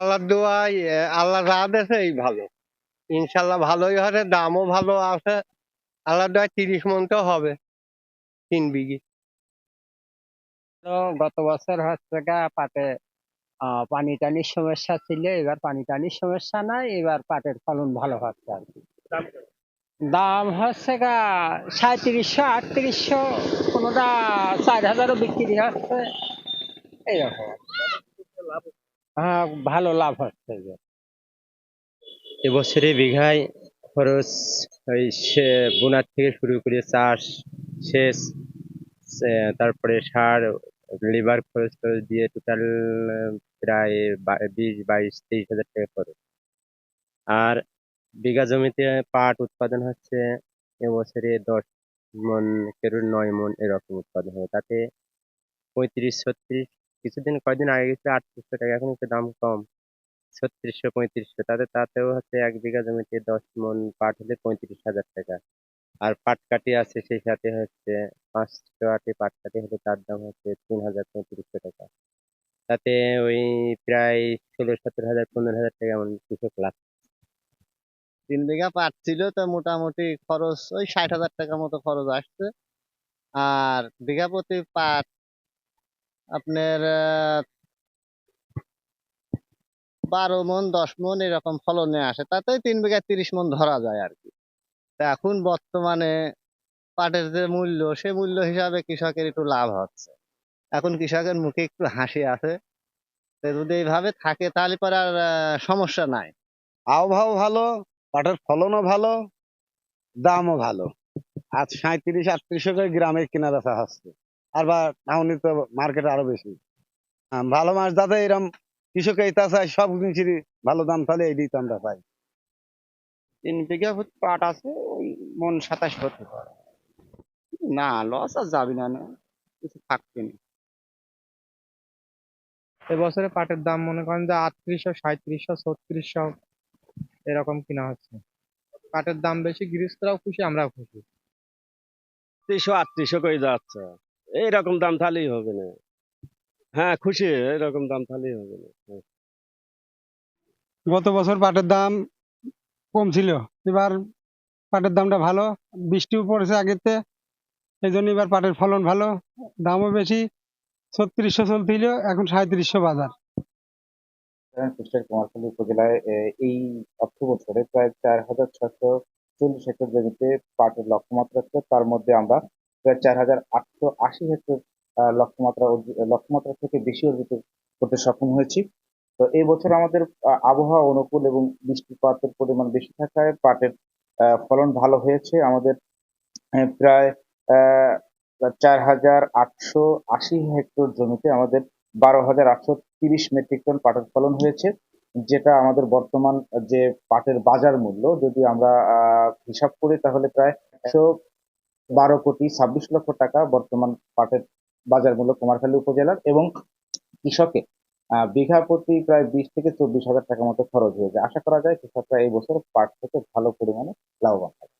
আল্লাহ দোয়াই আল্লাহ রাত আছে এই ভালো। ইনশাল্লাহ ভালোই হবে দামও ভালো আছে। আল্লাহ দোয়াই তিরিশ মন তো হবে তিন বিঘি। তো গত বছর হচ্ছে পাটে পানি টানির সমস্যা ছিল এবার পানি টানির সমস্যা নাই এবার পাটের ফলন ভালো হচ্ছে আর কি। দাম হচ্ছে গা সাঁত্রিশশো আটত্রিশশো কোনোটা চার হাজারও বিক্রি হচ্ছে এইরকম। হ্যাঁ ভালো লাভ হচ্ছে এবছরে বিঘায় খরচ ওই সে- বোনার থেকে শুরু করে চাষ, সেচ তারপরে সার, লেবার খরচ টরচ দিয়ে টোটাল প্রায় বিশ, বাইশ, তেইশ হাজার টাকা খরচ। আর বিঘা জমিতে পাট উৎপাদন হচ্ছে এবছরে দশ মন কেউ নয় মন এরকম উৎপাদন হয়। তাতে পঁয়ত্রিশ, ছত্রিশ কিছুদিন কয়েকদিন আগে গেছে আটত্রিশশো টাকা, এখন একটু দাম কম। ছত্রিশশো, পঁয়ত্রিশশো, তাতে তাতেও হচ্ছে এক বিঘা জমিতে দশ মন পাট হলে পঁয়ত্রিশ হাজার টাকা। আর পাট কাটি আছে, সেই সাথে হচ্ছে পাঁচশো আটে পাট কাটি হলে তার দাম হচ্ছে তিন হাজার পঁয়ত্রিশশো টাকা। তাতে ওই প্রায় ষোলো, সতেরো হাজার, পনেরো হাজার টাকা এমন কৃষক লাভ। তিন বিঘা পাট ছিল তো মোটামুটি খরচ ওই ষাট হাজার টাকা মতো খরচ আসছে। আর বিঘা প্রতি পাট আপনার বারো মন, দশ মন এরকম ফলনে আসে। তাতে তিন বিঘা তিরিশ মন ধরা যায় আর কি। তা এখন বর্তমানে পাটের যে মূল্য, সে মূল্য হিসাবে কৃষকের একটু লাভ হচ্ছে। এখন কৃষকের মুখে একটু হাসি আছে। যদি এইভাবে থাকে, তাহলে পরে আর সমস্যা নাই। আবহাওয়া ভালো, পাটের ফলনও ভালো, দামও ভালো। আজ সাঁত্রিশ আটত্রিশশো করে গ্রামে কেনা বেচা হচ্ছে আর বা টাউনে তো মার্কেট আরও বেশি। ভালো মাছ দাদা এরকম কৃষক চাই সব জিনিসেরই ভালো দাম তাহলে এইটাই তো আমরা পাই। তিন বিঘা পাট আছে ওই মন সাতাশ পারে। না লস আর যাবি না না কিছু থাকবে না। এবছরে পাটের দাম মনে করেন যে আটত্রিশশো সাঁত্রিশশো ছত্রিশশো এরকম কিনা হচ্ছে। পাটের দাম বেশি গৃহস্থরাও খুশি আমরাও খুশি। তিনশো আটত্রিশশো করে যাচ্ছে। এইরকম দাম তাহলেই হবে না। হ্যাঁ খুশি এরকম দাম তাহলেই হবে না। গত বছর পাটের দাম কম ছিল এবার পাটের দামটা ভালো বৃষ্টিও পড়েছে আগেতে এই জন্য এবার পাটের ফলন ভালো দামও বেশি ছত্রিশশো চলছিল এখন সাঁত্রিশশো বাজার। কুষ্টিয়ার কুমারখালী উপজেলায় এই অর্থ বছরে প্রায় চার হাজার ছশো চল্লিশ হেক্টর জমিতে পাটের লক্ষ্যমাত্রা ছিল তার মধ্যে আমরা প্রায় চার হাজার আটশো আশি হেক্টর লক্ষ্যমাত্রা লক্ষ্যমাত্রা থেকে বেশি অর্জিত করতে সক্ষম হয়েছি। তো এই বছর আমাদের আবহাওয়া অনুকূল এবং বৃষ্টিপাতের পরিমাণ বেশি থাকায় পাটের ফলন ভালো হয়েছে। আমাদের প্রায় চার হাজার আটশো আশি হেক্টর জমিতে আমাদের বারো হাজার আটশো তিরিশ মেট্রিক টন পাটের ফলন হয়েছে, যেটা আমাদের বর্তমান যে পাটের বাজার মূল্য। যদি আমরা হিসাব করি তাহলে প্রায় একশো বারো কোটি ছাব্বিশ লক্ষ টাকা বর্তমান পাটের বাজার মূল্য কুমারখালী উপজেলার এবং কৃষকের। বিঘা প্রতি প্রায় বিশ থেকে চব্বিশ হাজার টাকা মতো খরচ হয়েছে। আশা করা যায় কৃষকরা এই বছর পাট থেকে ভালো পরিমাণে লাভবান হবে।